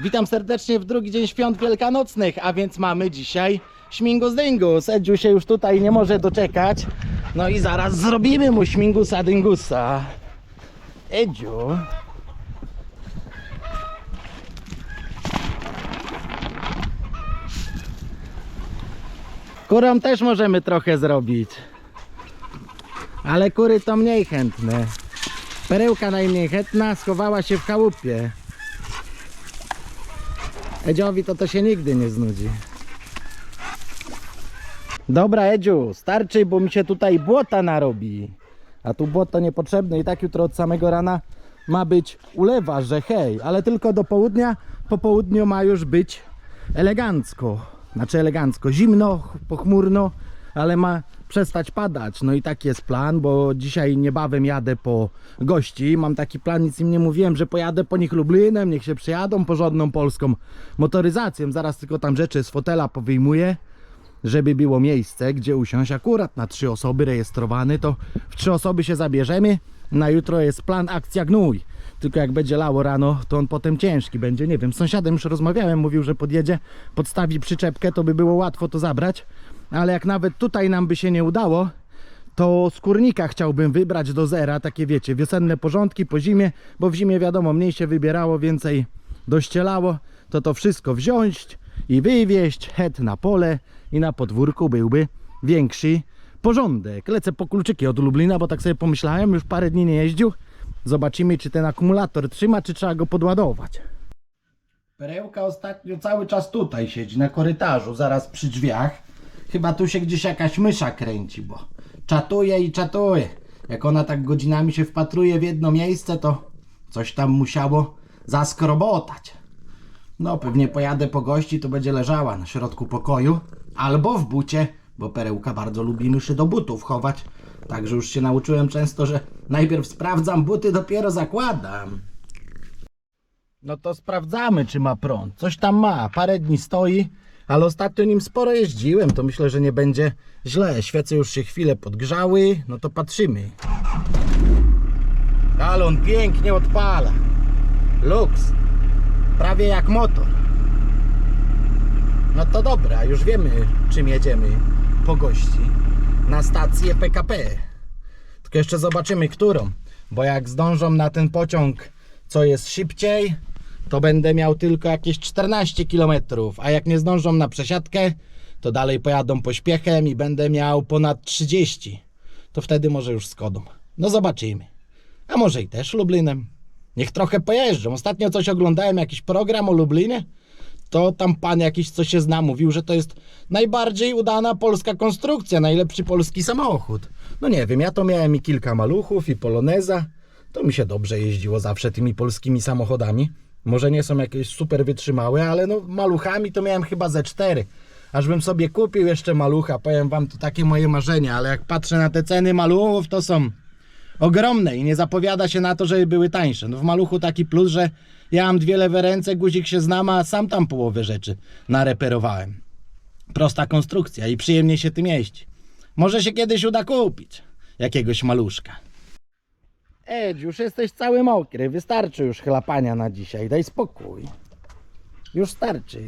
Witam serdecznie w drugi dzień świąt wielkanocnych, a więc mamy dzisiaj śmigus dyngus. Edziu się już tutaj nie może doczekać. No i zaraz zrobimy mu śmigusa dyngusa. Edziu. Kurom też możemy trochę zrobić. Ale kury to mniej chętne. Perełka najmniej chętna schowała się w chałupie. Edziowi to to się nigdy nie znudzi. Dobra Edziu, starczy, bo mi się tutaj błota narobi. A tu błoto niepotrzebne i tak jutro od samego rana ma być ulewa, że hej, ale tylko do południa. Po południu ma już być elegancko. Znaczy elegancko, zimno, pochmurno, ale ma przestać padać. No i taki jest plan, bo dzisiaj niebawem jadę po gości. Mam taki plan, nic im nie mówiłem, że pojadę po nich Lublinem, niech się przyjadą porządną polską motoryzacją. Zaraz tylko tam rzeczy z fotela powyjmuję żeby było miejsce, gdzie usiąść akurat na trzy osoby rejestrowany, to w trzy osoby się zabierzemy. Na jutro jest plan akcja gnój. Tylko jak będzie lało rano, to on potem ciężki będzie. Nie wiem, z sąsiadem już rozmawiałem, mówił, że podjedzie, podstawi przyczepkę, to by było łatwo to zabrać. Ale jak nawet tutaj nam by się nie udało, to skórnika chciałbym wybrać do zera, takie wiecie, wiosenne porządki po zimie, bo w zimie wiadomo, mniej się wybierało, więcej dościelało, to to wszystko wziąć i wywieźć, het na pole i na podwórku byłby większy porządek. Lecę po kluczyki od Lublina, bo tak sobie pomyślałem, już parę dni nie jeździł. Zobaczymy, czy ten akumulator trzyma, czy trzeba go podładować. Perełka ostatnio cały czas tutaj siedzi, na korytarzu, zaraz przy drzwiach. Chyba tu się gdzieś jakaś mysza kręci, bo czatuje i czatuje. Jak ona tak godzinami się wpatruje w jedno miejsce, to coś tam musiało zaskrobotać. No, pewnie pojadę po gości, to będzie leżała na środku pokoju albo w bucie, bo perełka bardzo lubi myszy do butów chować. Także już się nauczyłem często, że najpierw sprawdzam buty, dopiero zakładam. No to sprawdzamy, czy ma prąd. Coś tam ma, parę dni stoi, ale ostatnio nim sporo jeździłem, to myślę, że nie będzie źle. Świece już się chwilę podgrzały, no to patrzymy. Ale on pięknie odpala. Luks. Prawie jak motor. No to dobra, już wiemy czym jedziemy po gości. Na stację PKP. Tylko jeszcze zobaczymy którą. Bo jak zdążą na ten pociąg, co jest szybciej, to będę miał tylko jakieś 14 km. A jak nie zdążą na przesiadkę, to dalej pojadą pośpiechem i będę miał ponad 30. To wtedy może już Skodą. No zobaczymy. A może i też Lublinem. Niech trochę pojeżdżą. Ostatnio coś oglądałem, jakiś program o Lublinie. To tam pan jakiś, co się zna, mówił, że to jest najbardziej udana polska konstrukcja, najlepszy polski samochód. No nie wiem, ja to miałem i kilka maluchów, i poloneza. To mi się dobrze jeździło zawsze tymi polskimi samochodami. Może nie są jakieś super wytrzymałe, ale no maluchami to miałem chyba ze cztery. Aż bym sobie kupił jeszcze malucha, powiem wam, to takie moje marzenie, ale jak patrzę na te ceny maluchów, to są ogromne i nie zapowiada się na to, żeby były tańsze. No w maluchu taki plus, że ja mam dwie lewe ręce, guzik się znam, a sam tam połowę rzeczy nareperowałem. Prosta konstrukcja i przyjemnie się tym jeździ. Może się kiedyś uda kupić jakiegoś maluszka. Edź, już jesteś cały mokry, wystarczy już chlapania na dzisiaj, daj spokój. Już starczy.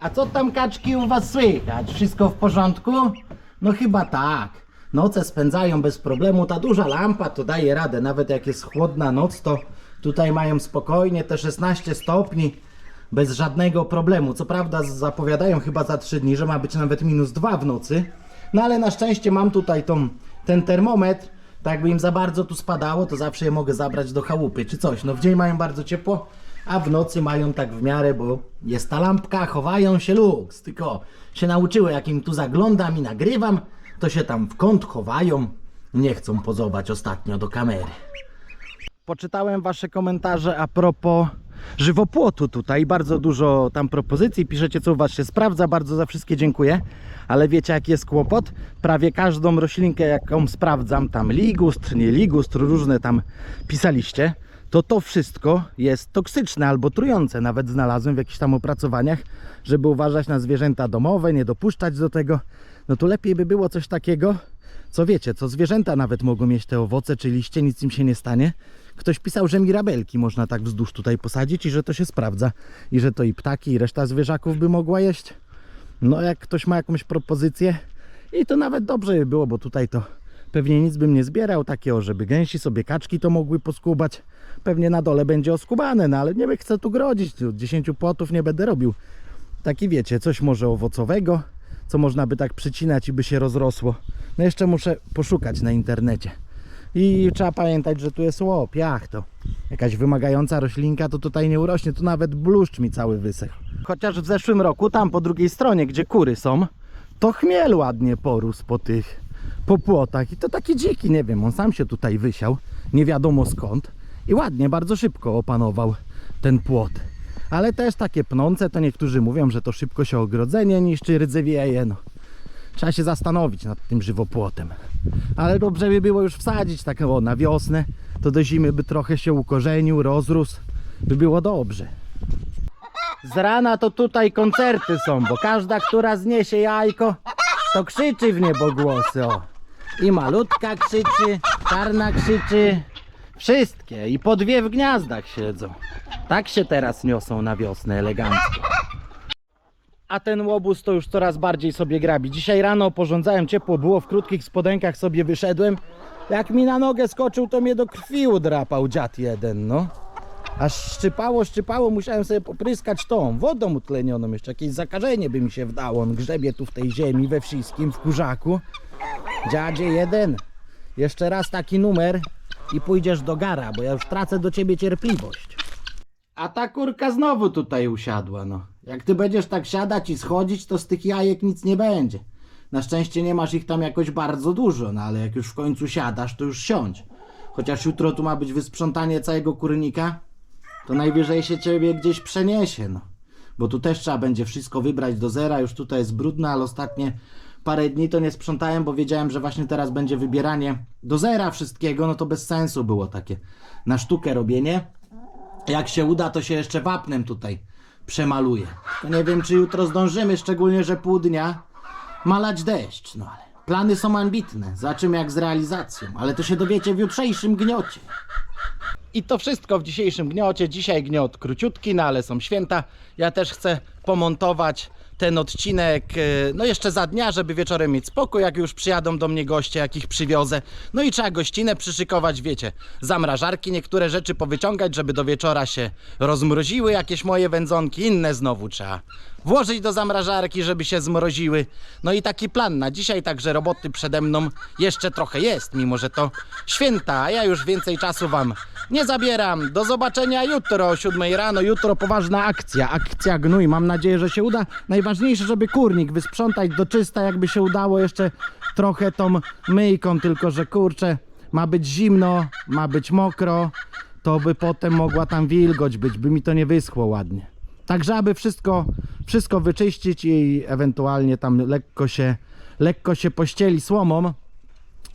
A co tam kaczki u was słychać? Wszystko w porządku? No chyba tak. Noce spędzają bez problemu. Ta duża lampa to daje radę. Nawet jak jest chłodna noc, to tutaj mają spokojnie te 16 stopni bez żadnego problemu. Co prawda zapowiadają chyba za 3 dni, że ma być nawet minus 2 w nocy. No ale na szczęście mam tutaj tą, ten termometr. Tak jakby im za bardzo tu spadało, to zawsze je mogę zabrać do chałupy czy coś. No w dzień mają bardzo ciepło, a w nocy mają tak w miarę, bo jest ta lampka, chowają się luks. Tylko się nauczyły, jak im tu zaglądam i nagrywam, to się tam w kąt chowają. Nie chcą pozować ostatnio do kamery. Poczytałem wasze komentarze a propos żywopłotu tutaj. Bardzo dużo tam propozycji. Piszecie, co u was się sprawdza. Bardzo za wszystkie dziękuję. Ale wiecie, jaki jest kłopot? Prawie każdą roślinkę, jaką sprawdzam, tam ligustr, nie ligustr, różne tam pisaliście, to to wszystko jest toksyczne albo trujące. Nawet znalazłem w jakichś tam opracowaniach, żeby uważać na zwierzęta domowe, nie dopuszczać do tego. No to lepiej by było coś takiego, co wiecie, co zwierzęta nawet mogą mieć te owoce czy liście, nic im się nie stanie. Ktoś pisał, że mirabelki można tak wzdłuż tutaj posadzić i że to się sprawdza. I że to i ptaki, i reszta zwierzaków by mogła jeść. No jak ktoś ma jakąś propozycję i to nawet dobrze by było, bo tutaj to pewnie nic bym nie zbierał takiego, żeby gęsi sobie kaczki to mogły poskubać. Pewnie na dole będzie oskubane, no ale nie chcę tu grodzić, tu 10 płotów nie będę robił. Taki wiecie, coś może owocowego, co można by tak przycinać i by się rozrosło. No jeszcze muszę poszukać na internecie. I trzeba pamiętać, że tu jest łop, jak to. Jakaś wymagająca roślinka to tutaj nie urośnie, tu nawet bluszcz mi cały wysechł. Chociaż w zeszłym roku, tam po drugiej stronie, gdzie kury są, to chmiel ładnie porósł po tych, po płotach i to taki dziki, nie wiem, on sam się tutaj wysiał, nie wiadomo skąd i ładnie, bardzo szybko opanował ten płot. Ale też takie pnące, to niektórzy mówią, że to szybko się ogrodzenie niszczy, rdzewieje, no. Trzeba się zastanowić nad tym żywopłotem. Ale dobrze by było już wsadzić tak o, na wiosnę, to do zimy by trochę się ukorzenił, rozrósł, by było dobrze. Z rana to tutaj koncerty są, bo każda, która zniesie jajko, to krzyczy w niebogłosy, o. I malutka krzyczy, czarna krzyczy, wszystkie. I po dwie w gniazdach siedzą. Tak się teraz niosą na wiosnę elegancko. A ten łobuz to już coraz bardziej sobie grabi. Dzisiaj rano porządzałem, ciepło było, w krótkich spodenkach sobie wyszedłem. Jak mi na nogę skoczył, to mnie do krwi udrapał dziad jeden, no. Aż szczypało, szczypało, musiałem sobie popryskać tą wodą utlenioną. Jeszcze jakieś zakażenie by mi się wdało. On grzebie tu w tej ziemi, we wszystkim, w kurzaku. Dziadzie jeden, jeszcze raz taki numer i pójdziesz do gara, bo ja już tracę do ciebie cierpliwość. A ta kurka znowu tutaj usiadła, no. Jak ty będziesz tak siadać i schodzić, to z tych jajek nic nie będzie. Na szczęście nie masz ich tam jakoś bardzo dużo, no ale jak już w końcu siadasz, to już siądź. Chociaż jutro tu ma być wysprzątanie całego kurnika, to najwyżej się ciebie gdzieś przeniesie, no. Bo tu też trzeba będzie wszystko wybrać do zera, już tutaj jest brudne, ale ostatnie parę dni to nie sprzątałem, bo wiedziałem, że właśnie teraz będzie wybieranie do zera wszystkiego, no to bez sensu było takie na sztukę robienie. Jak się uda, to się jeszcze wapnem tutaj przemaluje. To nie wiem, czy jutro zdążymy, szczególnie, że pół dnia malać deszcz, no ale plany są ambitne, zobaczymy jak z realizacją, ale to się dowiecie w jutrzejszym gniocie. I to wszystko w dzisiejszym gniocie. Dzisiaj gniot króciutki, no ale są święta. Ja też chcę pomontować ten odcinek, e, no jeszcze za dnia, żeby wieczorem mieć spokój, jak już przyjadą do mnie goście, jakich przywiozę. No i trzeba gościnę przyszykować, wiecie, zamrażarki, niektóre rzeczy powyciągać, żeby do wieczora się rozmroziły, jakieś moje wędzonki, inne znowu trzeba włożyć do zamrażarki, żeby się zmroziły. No i taki plan na dzisiaj, także roboty przede mną jeszcze trochę jest, mimo że to święta, a ja już więcej czasu wam nie zabieram. Do zobaczenia jutro o 7 rano. Jutro poważna akcja, akcja gnój. Mam nadzieję, że się uda. Najważniejsze, żeby kurnik wysprzątać do czysta, jakby się udało jeszcze trochę tą myjką, tylko że kurczę, ma być zimno, ma być mokro, to by potem mogła tam wilgoć być, by mi to nie wyschło ładnie. Także aby wszystko, wszystko wyczyścić i ewentualnie tam lekko się, lekko się pościeli słomą,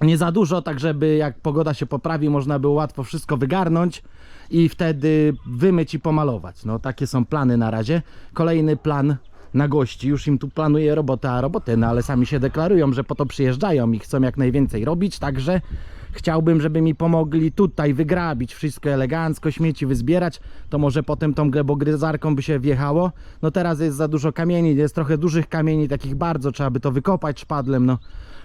nie za dużo, tak żeby jak pogoda się poprawi, można było łatwo wszystko wygarnąć i wtedy wymyć i pomalować. No takie są plany na razie. Kolejny plan na gości, już im tu planuję robotę, a roboty, no ale sami się deklarują, że po to przyjeżdżają i chcą jak najwięcej robić, także chciałbym, żeby mi pomogli tutaj wygrabić wszystko elegancko, śmieci wyzbierać, to może potem tą glebogryzarką by się wjechało. No teraz jest za dużo kamieni, jest trochę dużych kamieni, takich bardzo, trzeba by to wykopać szpadlem, no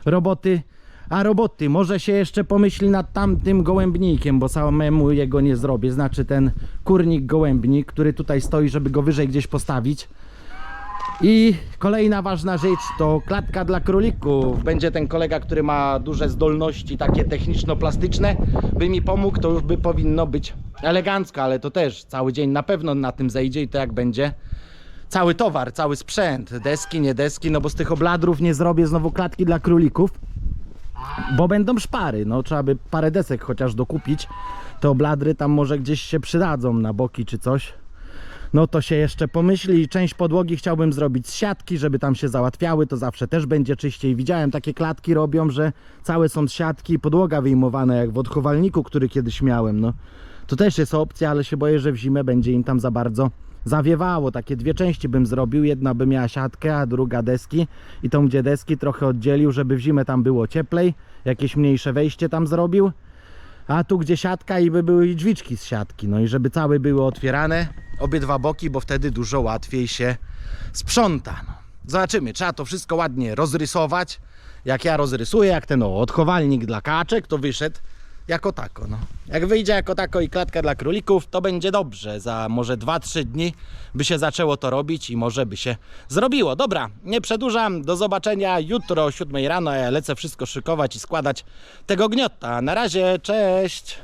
roboty a roboty, może się jeszcze pomyśli nad tamtym gołębnikiem, bo samemu jego nie zrobię. Znaczy ten kurnik gołębnik, który tutaj stoi, żeby go wyżej gdzieś postawić. I kolejna ważna rzecz to klatka dla królików. Będzie ten kolega, który ma duże zdolności takie techniczno-plastyczne, by mi pomógł, to już by powinno być elegancko, ale to też cały dzień na pewno na tym zejdzie i to jak będzie cały towar, cały sprzęt, deski, nie deski, no bo z tych obladrów nie zrobię znowu klatki dla królików. Bo będą szpary, no trzeba by parę desek chociaż dokupić. Te obladry tam może gdzieś się przydadzą na boki czy coś. No to się jeszcze pomyśli. Część podłogi chciałbym zrobić z siatki, żeby tam się załatwiały, to zawsze też będzie czyściej. Widziałem takie klatki robią, że całe są z siatki, podłoga wyjmowana jak w odchowalniku, który kiedyś miałem. No to też jest opcja, ale się boję, że w zimę będzie im tam za bardzo zawiewało. Takie dwie części bym zrobił. Jedna by miała siatkę, a druga deski. I tą gdzie deski trochę oddzielił, żeby w zimę tam było cieplej. Jakieś mniejsze wejście tam zrobił. A tu gdzie siatka i by były drzwiczki z siatki. No i żeby całe były otwierane, obydwa boki, bo wtedy dużo łatwiej się sprząta. No. Zobaczymy, trzeba to wszystko ładnie rozrysować. Jak ja rozrysuję, jak ten o, odchowalnik dla kaczek, to wyszedł jako tako. No. Jak wyjdzie jako tako i klatka dla królików, to będzie dobrze. Za może 2-3 dni by się zaczęło to robić i może by się zrobiło. Dobra, nie przedłużam. Do zobaczenia jutro o 7 rano. Ja lecę wszystko szykować i składać tego gniota. Na razie, cześć!